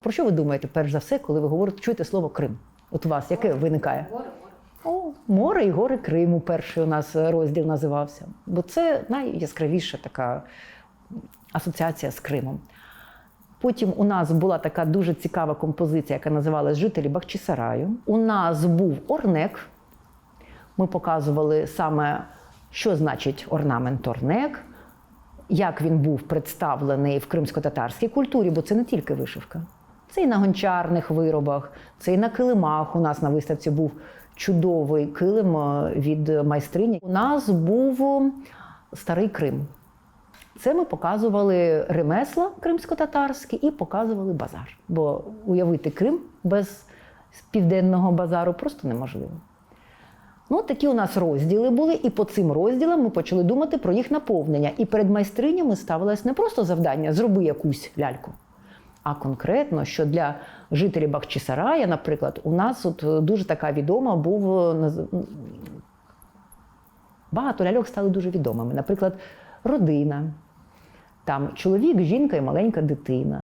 Про що ви думаєте, перш за все, коли ви говорите, чуєте слово Крим? От у вас яке виникає? О, море і гори Криму перший у нас розділ називався. Бо це найяскравіша така асоціація з Кримом. Потім у нас була така дуже цікава композиція, яка називалась Жителі Бахчисараю. У нас був орнек. Ми показували саме, що значить орнамент орнек, як він був представлений в кримсько-татарській культурі, бо це не тільки вишивка. Це і на гончарних виробах, це і на килимах. У нас на виставці був чудовий килим е, від майстрині. У нас був е, старий Крим. Це ми показували ремесла кримсько-татарські і показували базар. Бо уявити Крим без південного базару просто неможливо. Ну, такі у нас розділи були, і по цим розділам ми почали думати про їх наповнення. І перед майстринями ставилось не просто завдання зроби якусь ляльку, а конкретно, що для жителів Бахчисарая, наприклад, у нас от е, дуже така відома був е, багато ляльок стали дуже відомими. Наприклад, родина. Там чоловік, жінка і маленька дитина.